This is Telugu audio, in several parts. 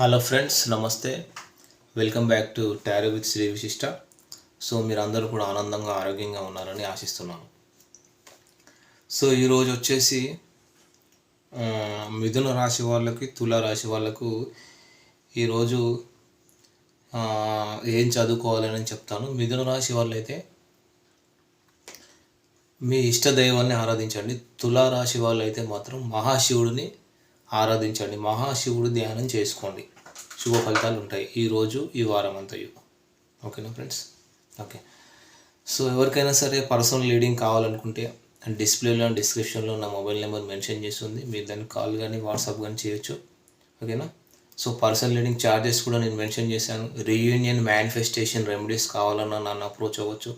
హలో ఫ్రెండ్స్ నమస్తే. Welcome back to tarot with Shri Vishishta so మీరు అందరూ కూడా ఆనందంగా ఆరోగ్యంగా ఉన్నారని ఆశిస్తున్నాను. సో ఈరోజు వచ్చేసి మిథున రాశి వాళ్ళకి తుల రాశి వాళ్ళకు ఈరోజు ఏం చదువుకోవాలని చెప్తాను. మిథున రాశి వాళ్ళైతే మీ ఇష్ట దైవాన్ని ఆరాధించండి. తులారాశి వాళ్ళు అయితే మాత్రం మహాశివుడిని ఆరాధించండి. మహాశివుడు ధ్యానం చేసుకోండి. శుభ ఫలితాలు ఉంటాయి ఈరోజు ఈ వారం అంతయు ఓకేనా ఫ్రెండ్స్? ఓకే. సో ఎవరికైనా సరే పర్సనల్ లీడింగ్ కావాలనుకుంటే డిస్ప్లేలో డిస్క్రిప్షన్లో నా మొబైల్ నెంబర్ మెన్షన్ చేసి ఉంది మీరు దాన్ని కాల్ కానీ వాట్సాప్ కానీ చేయొచ్చు. ఓకేనా? సో పర్సనల్ లీడింగ్ ఛార్జెస్ కూడా నేను మెన్షన్ చేశాను. రీయూనియన్ మేనిఫెస్టేషన్ రెమెడీస్ కావాలన్నా నన్ను అప్రోచ్ అవ్వచ్చు.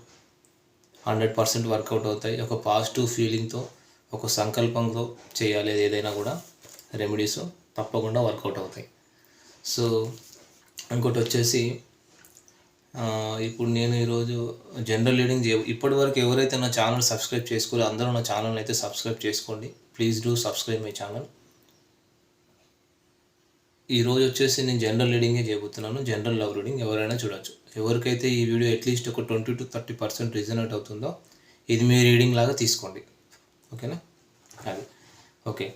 హండ్రెడ్ పర్సెంట్ వర్కౌట్ అవుతాయి. ఒక పాజిటివ్ ఫీలింగ్తో ఒక సంకల్పంతో చేయాలి ఏదైనా కూడా. రెమెడీస్ తప్పకుండా వర్కౌట్ అవుతాయి. సో ఇంకోటి వచ్చేసి ఇప్పుడు నేను ఈరోజు జనరల్ రీడింగ్ ఇప్పటి వరకు ఎవరైతే నా ఛానల్ సబ్స్క్రైబ్ చేసుకోరో అందరూ నా ఛానల్ అయితే సబ్స్క్రైబ్ చేసుకోండి. Please do subscribe my channel ఈరోజు వచ్చేసి నేను జనరల్ రీడింగే చేయబోతున్నాను. జనరల్ లవ్ రీడింగ్ ఎవరైనా చూడొచ్చు. ఎవరికైతే ఈ వీడియో అట్లీస్ట్ ఒక twenty to thirty percent resonate అవుతుందో ఇది మీ రీడింగ్ లాగా తీసుకోండి. ఓకేనా అది. ఓకే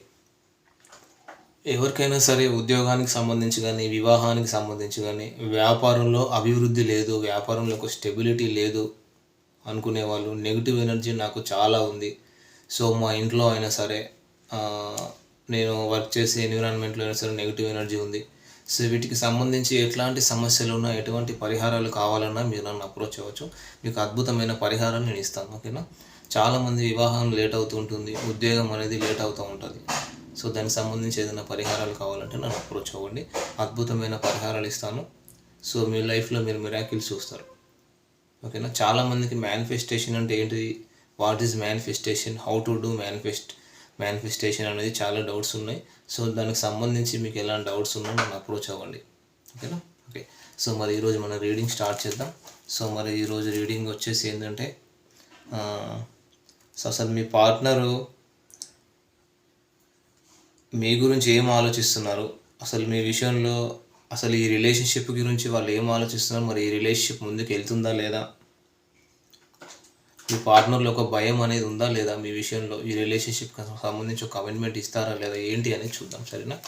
ఎవరికైనా సరే ఉద్యోగానికి సంబంధించి కానీ వివాహానికి సంబంధించి కానీ వ్యాపారంలో అభివృద్ధి లేదు వ్యాపారంలో ఒక స్టెబిలిటీ లేదు అనుకునే వాళ్ళు నెగిటివ్ ఎనర్జీ నాకు చాలా ఉంది. సో మా ఇంట్లో అయినా సరే నేను వర్క్ చేసే ఎన్విరాన్మెంట్లో అయినా సరే నెగిటివ్ ఎనర్జీ ఉంది. సో వీటికి సంబంధించి ఎట్లాంటి సమస్యలు ఉన్నా ఎటువంటి పరిహారాలు కావాలన్నా మీరు నన్ను అప్రోచ్ అవ్వచ్చు. మీకు అద్భుతమైన పరిహారం నేను ఇస్తాను ఓకేనా? చాలామంది వివాహం లేట్ అవుతూ ఉంటుంది ఉద్యోగం అనేది లేట్ అవుతూ ఉంటుంది. సో దానికి సంబంధించి ఏదైనా పరిహారాలు కావాలంటే నన్ను అప్రోచ్ అవ్వండి. అద్భుతమైన పరిహారాలు ఇస్తాను. సో మీ లైఫ్లో మీరు మిరాకిల్స్ చూస్తారు. ఓకేనా? చాలామందికి మేనిఫెస్టేషన్ అంటే ఏంటిది what is manifestation how to do manifest manifestation అనేది చాలా డౌట్స్ ఉన్నాయి. సో దానికి సంబంధించి మీకు ఎలాంటి డౌట్స్ ఉన్నా నన్ను అప్రోచ్ అవ్వండి. ఓకేనా? ఓకే. సో మరి ఈరోజు మనం రీడింగ్ స్టార్ట్ చేద్దాం. సో మరి ఈరోజు రీడింగ్ వచ్చేసి ఏంటంటే సో అసలు మీ పార్ట్నరు మీ గురించి ఏం ఆలోచిస్తున్నారు? అసలు మీ విషయంలో అసలు ఈ రిలేషన్షిప్ గురించి వాళ్ళు ఏం ఆలోచిస్తున్నారు? మరి ఈ రిలేషన్షిప్ ముందుకు వెళ్తుందా లేదా? మీ పార్ట్నర్లో ఒక భయం అనేది ఉందా లేదా మీ విషయంలో? ఈ రిలేషన్షిప్ సంబంధించి ఒక కమిట్మెంట్ ఇస్తారా లేదా? ఏంటి అనేది చూద్దాం సరేనా?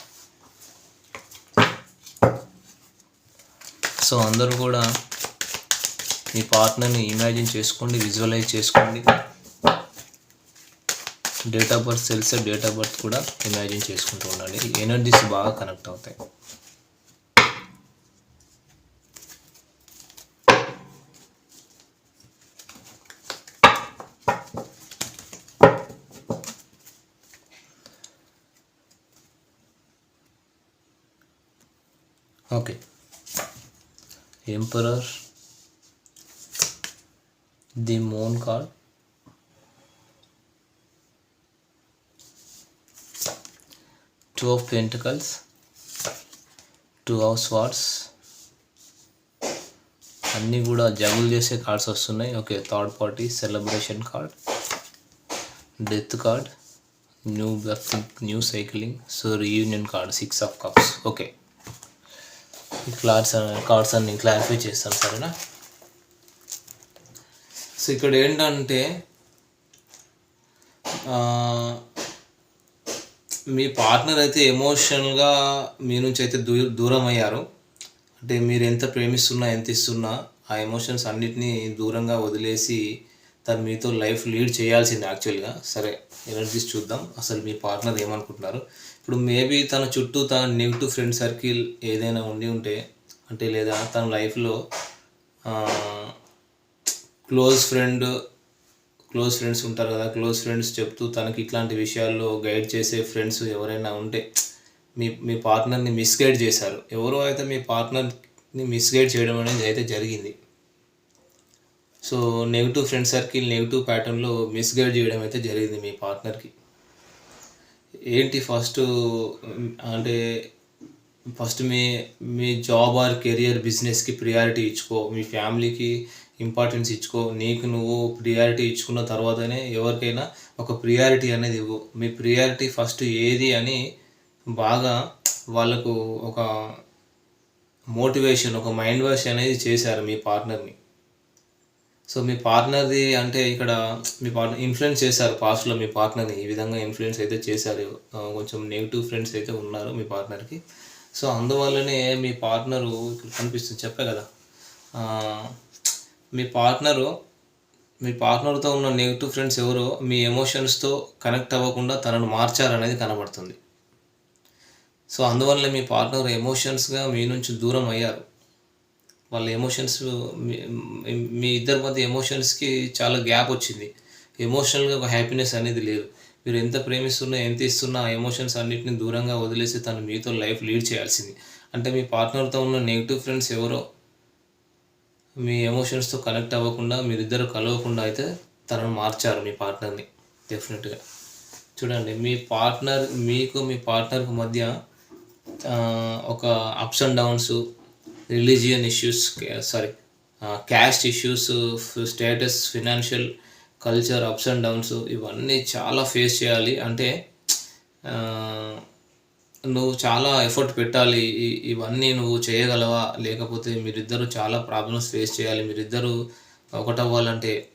సో అందరూ కూడా మీ పార్ట్నర్ని ఇమాజిన్ చేసుకోండి విజువలైజ్ చేసుకోండి. డేట్ ఆఫ్ బర్త్ తెలిసే డేట్ ఆఫ్ బర్త్ కూడా ఇమాజిన్ చేసుకుంటూ ఉండండి. ఎనర్జీస్ బాగా కనెక్ట్ అవుతాయి. Okay. Emperor the moon card two of pentacles two of swords అన్నీ కూడా జగుల్ చేసే కార్డ్స్ వస్తున్నాయి. Okay third party celebration card death card new birth new cycling so reunion card six of cups okay ఈ కార్డ్స్ కార్డ్స్ అన్ని క్లారిఫై చేస్తాను సరేనా? సో ఇక్కడ ఏంటంటే మీ పార్ట్నర్ అయితే ఎమోషనల్గా మీ నుంచి అయితే దూ దూరం అయ్యారు అంటే మీరు ఎంత ప్రేమిస్తున్నా ఎంత ఇస్తున్నా ఆ ఎమోషన్స్ అన్నిటినీ దూరంగా వదిలేసి తను మీతో లైఫ్ లీడ్ చేయాల్సింది యాక్చువల్గా సరే ఎనర్జీస్ చూద్దాం. అసలు మీ పార్ట్నర్ ఏమనుకుంటున్నారు? ఇప్పుడు మేబీ తన చుట్టూ తన నెగిటివ్ ఫ్రెండ్ సర్కిల్ ఏదైనా ఉండి ఉంటే అంటే లేదా తన లైఫ్లో క్లోజ్ ఫ్రెండ్ క్లోజ్ ఫ్రెండ్స్ ఉంటారు కదా క్లోజ్ ఫ్రెండ్స్ చెప్తూ తనకి ఇట్లాంటి విషయాల్లో గైడ్ చేసే ఫ్రెండ్స్ ఎవరైనా ఉంటే మీ మీ పార్ట్నర్ని మిస్గైడ్ చేశారు. ఎవరో అయితే మీ పార్ట్నర్ని మిస్గైడ్ చేయడం అనేది అయితే జరిగింది. So negative friend circle negative ప్యాటర్న్లో మిస్గైడ్ చేయడం అయితే జరిగింది మీ పార్ట్నర్కి. ఏంటి ఫస్ట్ అంటే ఫస్ట్ మీ మీ జాబ్ ఆర్ కెరియర్ బిజినెస్కి ప్రియారిటీ ఇచ్చుకో మీ ఫ్యామిలీకి ఇంపార్టెన్స్ ఇచ్చుకో. నీకు నువ్వు ప్రియారిటీ ఇచ్చుకున్న తర్వాతనే ఎవరికైనా ఒక ప్రియారిటీ అనేది ఇవ్వు. మీ ప్రియారిటీ ఫస్ట్ ఏది అని బాగా వాళ్ళకు ఒక మోటివేషన్ ఒక మైండ్ వాష్ అనేది చేశారు మీ పార్ట్నర్ని సో మీ పార్ట్నర్ది అంటే ఇక్కడ మీ పార్ట్నర్ ఇన్ఫ్లుయెన్స్ చేశారు పాస్ట్లో మీ పార్ట్నర్ని ఈ విధంగా ఇన్ఫ్లుయెన్స్ అయితే చేశారు. కొంచెం నెగిటివ్ ఫ్రెండ్స్ అయితే ఉన్నారు మీ పార్ట్నర్కి సో అందువల్లనే మీ పార్ట్నరు ఇక్కడ కనిపిస్తుంది. చెప్పే కదా. మీ పార్ట్నరు మీ పార్ట్నర్తో ఉన్న నెగిటివ్ ఫ్రెండ్స్ ఎవరో మీ ఎమోషన్స్తో కనెక్ట్ అవ్వకుండా తనను మార్చారనేది కనబడుతుంది. సో అందువల్ల మీ పార్ట్నర్ ఎమోషన్స్గా మీ నుంచి దూరం అయ్యారు. వాళ్ళ ఎమోషన్స్ మీ- ఇద్దరి మధ్య ఎమోషన్స్కి చాలా గ్యాప్ వచ్చింది. ఎమోషనల్గా ఒక హ్యాపీనెస్ అనేది లేదు. మీరు ఎంత ప్రేమిస్తున్నా ఎంత ఇస్తున్నా ఆ ఎమోషన్స్ అన్నిటిని దూరంగా వదిలేసి తను మీతో లైఫ్ లీడ్ చేయాల్సింది. అంటే మీ పార్ట్నర్తో ఉన్న నెగిటివ్ ఫ్రెండ్స్ ఎవరో మీ ఎమోషన్స్తో కనెక్ట్ అవ్వకుండా మీరిద్దరు కలవకుండా అయితే తనను మార్చారు మీ పార్ట్నర్ని డెఫినెట్గా చూడండి మీ పార్ట్నర్ మీకు మీ పార్ట్నర్కి మధ్య ఒక ups and downs religion issues sorry caste issues status financial culture ups and downs ఇవన్నీ చాలా ఫేస్ చేయాలి. అంటే నువ్వు చాలా ఎఫర్ట్ పెట్టాలి. ఇవన్నీ నువ్వు చేయగలవా? లేకపోతే మీరిద్దరూ చాలా ప్రాబ్లమ్స్ ఫేస్ చేయాలి. మీరిద్దరూ ఒకటవ్వాలంటే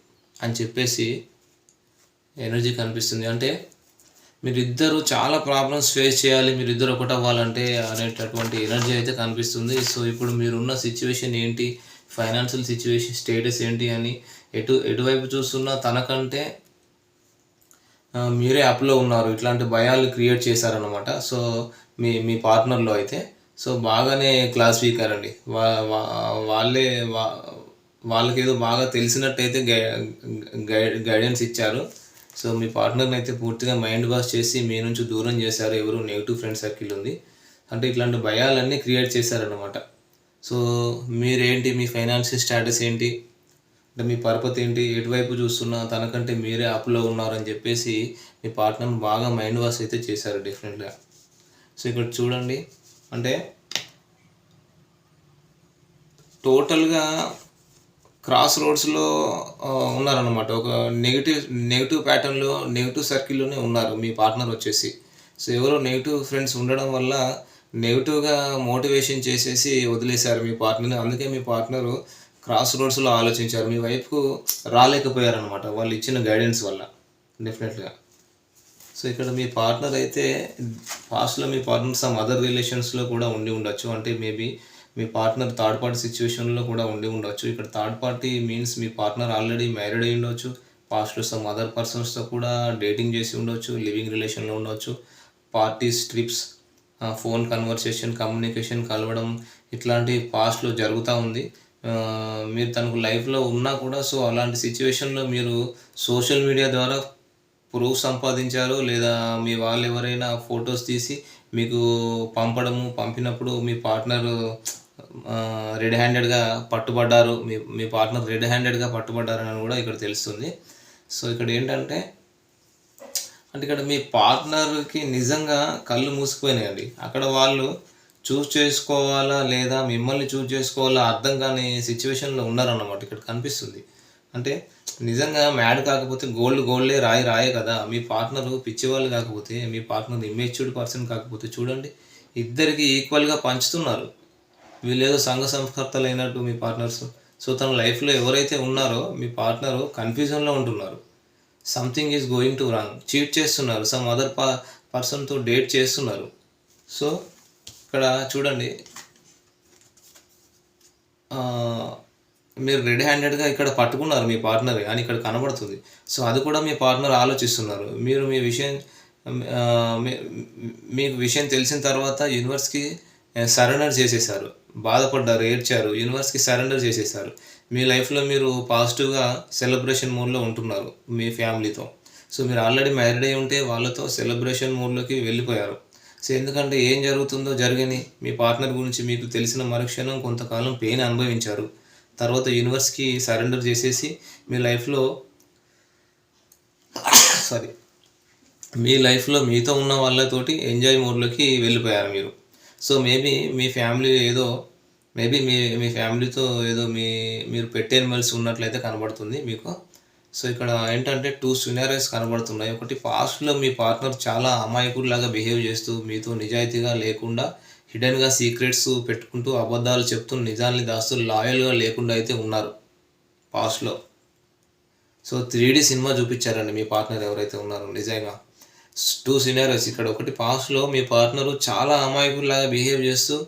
అని చెప్పేసి ఎనర్జీ కనిపిస్తుంది. అంటే మీరిద్దరు చాలా ప్రాబ్లమ్స్ ఫేస్ చేయాలి. మీరిద్దరు ఒకటవ్వాలంటే అనేటటువంటి ఎనర్జీ అయితే కనిపిస్తుంది. సో ఇప్పుడు మీరున్న సిచ్యువేషన్ ఏంటి? ఫైనాన్షియల్ సిచ్యువేషన్ స్టేటస్ ఏంటి అని ఎటు ఎటువైపు చూస్తున్నా తనకంటే మీరే యాప్లో ఉన్నారు. ఇట్లాంటి భయాలు క్రియేట్ చేశారనమాట సో మీ మీ పార్ట్నర్లో అయితే. సో బాగానే క్లాస్ వీకర్ అండి వా వాళ్ళే వా వాళ్ళకేదో బాగా తెలిసినట్టయితే గై గై- గైడెన్స్ ఇచ్చారు. సో మీ పార్ట్నర్ని అయితే పూర్తిగా మైండ్ వాష్ చేసి మీ నుంచి దూరం చేశారు. ఎవరు? నెగిటివ్ ఫ్రెండ్ సర్కిల్ ఉంది. అంటే ఇట్లాంటి భయాలన్నీ క్రియేట్ చేశారనమాట సో మీరేంటి? మీ ఫైనాన్షియల్ స్టేటస్ ఏంటి? అంటే మీ పరపతి ఏంటి? ఎటువైపు చూస్తున్నా తనకంటే మీరే అప్లో ఉన్నారని చెప్పేసి మీ పార్ట్నర్ బాగా మైండ్ వాష్ అయితే చేశారు డెఫినెట్గా. సో ఇక్కడ చూడండి అంటే టోటల్గా క్రాస్ రోడ్స్లో ఉన్నారనమాట ఒక నెగిటివ్ నెగిటివ్ ప్యాటర్న్లో నెగిటివ్ సర్కిల్లోనే ఉన్నారు మీ పార్ట్నర్ వచ్చేసి. సో ఎవరో నెగిటివ్ ఫ్రెండ్స్ ఉండడం వల్ల నెగిటివ్గా మోటివేషన్ చేసేసి వదిలేశారు మీ పార్ట్నర్ని. అందుకే మీ పార్ట్నరు క్రాస్ రోడ్స్లో ఆలోచించారు. మీ వైపుకు రాలేకపోయారనమాట వాళ్ళు ఇచ్చిన గైడెన్స్ వల్ల. డెఫినెట్గా సో ఇక్కడ మీ పార్ట్నర్ అయితే పాస్ట్లో మీ పార్ట్నర్ సమ్ అదర్ రిలేషన్స్లో కూడా ఉండి ఉండొచ్చు. అంటే మేబీ మీ పార్ట్నర్ థర్డ్ పార్టీ సిచ్యువేషన్లో కూడా ఉండి ఉండొచ్చు. ఇక్కడ థర్డ్ పార్టీ మీన్స్ మీ పార్ట్నర్ ఆల్రెడీ మ్యారీడ్ అయి ఉండొచ్చు. పాస్ట్లో సమ్ అదర్ పర్సన్స్తో కూడా డేటింగ్ చేసి ఉండొచ్చు. లివింగ్ రిలేషన్లో ఉండొచ్చు. Parties trips phone conversation communication కలవడం ఇట్లాంటి పాస్ట్లో జరుగుతూ ఉంది. మీరు తనకు లైఫ్లో ఉన్నా కూడా సో అలాంటి సిచ్యువేషన్లో మీరు సోషల్ మీడియా ద్వారా ప్రూఫ్ సంపాదించారు లేదా మీ వాళ్ళు ఎవరైనా ఫొటోస్ తీసి మీకు పంపడము పంపినప్పుడు మీ పార్ట్నర్ రెడ్ హ్యాండెడ్గా పట్టుబడ్డారు మీ మీ పార్ట్నర్ రెడ్ హ్యాండెడ్గా పట్టుబడ్డారని కూడా ఇక్కడ తెలుస్తుంది. సో ఇక్కడ ఏంటంటే అంటే ఇక్కడ మీ పార్ట్నర్కి నిజంగా కళ్ళు మూసుకుపోయినాయండి. అక్కడ వాళ్ళు చూస్ చేసుకోవాలా లేదా మిమ్మల్ని చూస్ చేసుకోవాలా అర్థం కాని సిచ్యువేషన్లో ఉన్నారన్నమాట. ఇక్కడ కనిపిస్తుంది. అంటే నిజంగా మ్యాడ్ కాకపోతే గోల్డ్ గోల్డే రాయి రాయే కదా. మీ పార్ట్నర్ పిచ్చివాళ్ళు కాకపోతే మీ పార్ట్నర్ ఇమేచ్యూర్డ్ పర్సన్ కాకపోతే చూడండి ఇద్దరికి ఈక్వల్గా పంచుతున్నారు. వీళ్ళేదో సంఘ సంస్కర్తలు అయినట్టు మీ పార్ట్నర్స్. సో తన లైఫ్లో ఎవరైతే ఉన్నారో మీ పార్ట్నర్ కన్ఫ్యూజన్లో ఉంటున్నారు. Something is going to wrong. Cheat చేస్తున్నారు. సమ్ అదర్ పా పర్సన్తో డేట్ చేస్తున్నారు. సో ఇక్కడ చూడండి. మీరు రెడీ హ్యాండెడ్గా ఇక్కడ పట్టుకున్నారు మీ పార్ట్నర్ అని ఇక్కడ కనబడుతుంది. సో అది కూడా మీ పార్ట్నర్ ఆలోచిస్తున్నారు. మీరు మీ విషయం మీ- మీకు విషయం తెలిసిన తర్వాత యూనివర్స్కి సరెండర్ చేసేసారు బాధపడ్డారు ఏడ్చారు యూనివర్స్కి సరెండర్ చేసేసారు మీ లైఫ్లో మీరు పాజిటివ్గా సెలబ్రేషన్ మూడ్లో ఉంటున్నారు మీ ఫ్యామిలీతో. సో మీరు ఆల్రెడీ మ్యారీడ్ అయి ఉంటే వాళ్ళతో సెలబ్రేషన్ మూడ్లోకి వెళ్ళిపోయారు. సో ఎందుకంటే ఏం జరుగుతుందో జరగని మీ పార్ట్నర్ గురించి మీకు తెలిసిన మరుక్షణం కొంతకాలం పెయిన్ అనుభవించారు. తర్వాత యూనివర్స్కి సరెండర్ చేసేసి మీ లైఫ్లో సారీ మీ లైఫ్లో మీతో ఉన్న వాళ్ళతోటి ఎంజాయ్ మోడ్లోకి వెళ్ళిపోయారు మీరు. సో మేబీ మీ ఫ్యామిలీ ఏదో మేబీ మీ మీ ఫ్యామిలీతో ఏదో మీ మీరు పెట్ ఎనిమల్స్ ఉన్నట్లయితే కనబడుతుంది మీకు. సో ఇక్కడ ఏంటంటే టూ సినారీస్ కనబడుతున్నాయి. ఒకటి పాస్ట్లో మీ పార్ట్నర్ చాలా అమాయకుడిలాగా బిహేవ్ చేస్తూ మీతో నిజాయితీగా లేకుండా హిడెన్గా సీక్రెట్స్ పెట్టుకుంటూ అబద్ధాలు చెప్తూ నిజాన్ని దాస్తూ లాయల్గా లేకుండా అయితే ఉన్నారు పాస్ట్లో సో త్రీ సినిమా చూపించారండి మీ పార్ట్నర్ ఎవరైతే ఉన్నారో నిజంగా. టూ సినారీస్ ఇక్కడ. ఒకటి పాస్ట్లో మీ పార్ట్నరు చాలా అమాయకుడిలాగా బిహేవ్ చేస్తూ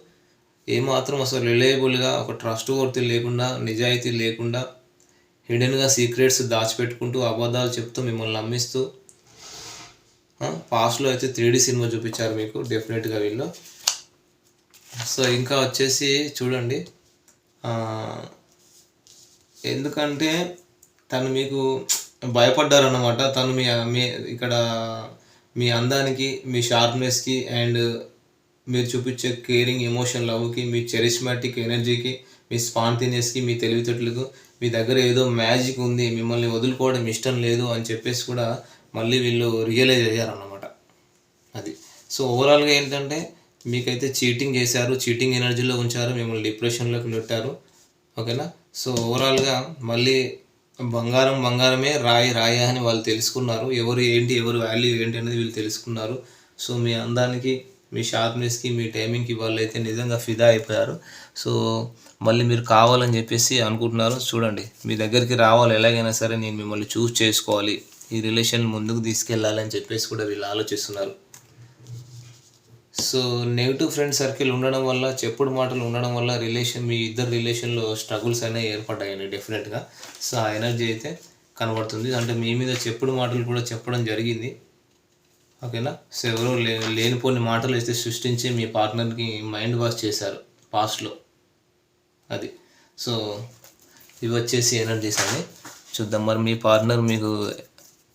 ఏమాత్రం అసలు రిలయబుల్గా ఒక ట్రస్ట్ వర్తి లేకుండా నిజాయితీ లేకుండా హిడెన్గా సీక్రెట్స్ దాచిపెట్టుకుంటూ అబద్ధాలు చెప్తూ మిమ్మల్ని నమ్మిస్తూ పాస్ట్లో అయితే త్రీ సినిమా చూపించారు మీకు డెఫినెట్గా వీళ్ళు. సో ఇంకా వచ్చేసి చూడండి ఎందుకంటే తను మీకు భయపడ్డారన్నమాట. తను మీ మీ ఇక్కడ మీ అందానికి మీ షార్ప్నెస్కి అండ్ మీరు చూపించే కేరింగ్ ఎమోషన్ లవ్కి మీ చెరిస్మాటిక్ ఎనర్జీకి మీ స్పాంటేనియస్కి మీ తెలివితేటలకు మీ దగ్గర ఏదో మ్యాజిక్ ఉంది మిమ్మల్ని వదులుకోవడం ఇష్టం లేదు అని చెప్పేసి కూడా మళ్ళీ వీళ్ళు రియలైజ్ అయ్యారన్నమాట. అది. సో ఓవరాల్గా ఏంటంటే మీకైతే చీటింగ్ చేశారు చీటింగ్ ఎనర్జీలో ఉంచారు మిమ్మల్ని డిప్రెషన్లోకి నెట్టారు. ఓకేనా? సో ఓవరాల్గా మళ్ళీ బంగారం బంగారమే రాయి రాయి అని వాళ్ళు తెలుసుకున్నారు. ఎవరు ఏంటి ఎవరు వాల్యూ ఏంటి అనేది వీళ్ళు తెలుసుకున్నారు. సో మీ అందానికి మీ షార్ప్నెస్కి మీ టైమింగ్కి వాళ్ళు అయితే నిజంగా ఫిదా అయిపోయారు. సో మళ్ళీ మీరు కావాలని చెప్పేసి అనుకుంటున్నారు. చూడండి మీ దగ్గరికి రావాలి ఎలాగైనా సరే నేను మిమ్మల్ని చూస్ చేసుకోవాలి. ఈ రిలేషన్ ముందుకు తీసుకెళ్ళాలి అని చెప్పేసి కూడా వీళ్ళు ఆలోచిస్తున్నారు. సో నెగిటివ్ ఫ్రెండ్ సర్కిల్ ఉండడం వల్ల చెప్పుడు మాటలు ఉండడం వల్ల రిలేషన్ మీ ఇద్దరు రిలేషన్లో స్ట్రగుల్స్ అనేవి ఏర్పడ్డాయండి డెఫినెట్గా సో ఆ ఎనర్జీ అయితే కనబడుతుంది. అంటే మీ మీద చెప్పుడు మాటలు కూడా చెప్పడం జరిగింది. ఓకేనా? సో ఎవరో లే లేనిపోని మాటలు అయితే సృష్టించి మీ పార్ట్నర్కి మైండ్ వాష్ చేశారు పాస్ట్లో. అది. సో ఇవి వచ్చేసి ఎనర్జీస్ అండి చూద్దాం మరి మీ పార్ట్నర్ మీకు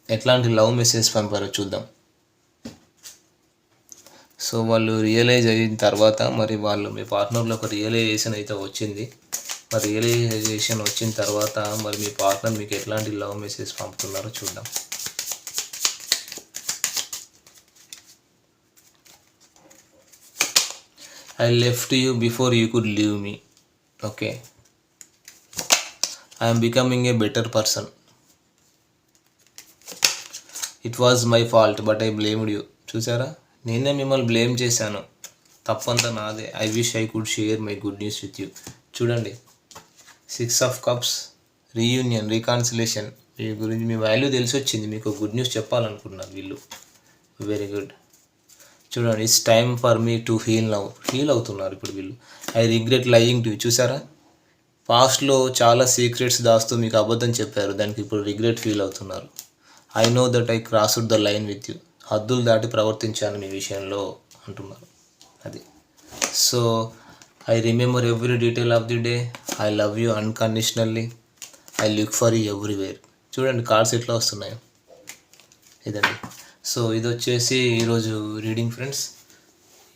ఎట్లాంటి లవ్ మెసేజ్ పంపారో చూద్దాం. సో వాళ్ళు రియలైజ్ అయిన తర్వాత మరి వాళ్ళు మీ పార్ట్నర్లో ఒక రియలైజేషన్ అయితే వచ్చింది. మరి రియలైజేషన్ వచ్చిన తర్వాత మరి మీ పార్ట్నర్ మీకు ఎట్లాంటి లవ్ మెసేజ్ పంపుతున్నారో చూద్దాం. I left you before you could leave me okay I'm becoming a better person it was my fault but I blamed you చూసారా? నేనే మిమ్మల్ని బ్లేమ్ చేశాను. తప్పంతా నాదే. I wish I could share my good news with you చూడండి. Six of cups reunion reconciliation మీ గురించి మీ వాల్యూ తెలిసి వచ్చింది మీకు గుడ్ న్యూస్ చెప్పాలనుకున్నారు వీళ్ళు. వెరీ గుడ్ చూడండి it's time for me to heal now heal అవుతున్నారు ఇప్పుడు వీళ్ళు. ఐ రిగ్రెట్ లయింగ్ టు చూసారా? పాస్ట్లో చాలా సీక్రెట్స్ దాస్తూ మీకు అబద్ధం చెప్పారు. దానికి ఇప్పుడు రిగ్రెట్ ఫీల్ అవుతున్నారు. I know that I crossed the line with you హద్దులు దాటి ప్రవర్తించాను మీ విషయంలో అంటున్నారు. అది. So I remember every detail of the day I love you unconditionally I look for you everywhere చూడండి కార్డ్స్ ఎట్లా వస్తున్నాయో. ఇదండి. సో ఇది వచ్చేసి ఈరోజు రీడింగ్ ఫ్రెండ్స్.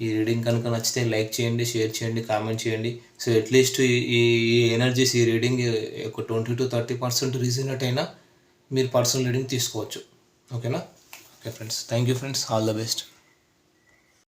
ఈ రీడింగ్ కనుక నచ్చితే లైక్ చేయండి షేర్ చేయండి కామెంట్ చేయండి. సో అట్లీస్ట్ ఈ ఈ ఎనర్జీస్ ఈ రీడింగ్ ఒక twenty to thirty percent resonate అయినా మీరు పర్సనల్ రీడింగ్ తీసుకోవచ్చు. ఓకేనా? Okay friends. Thank you friends. All the best.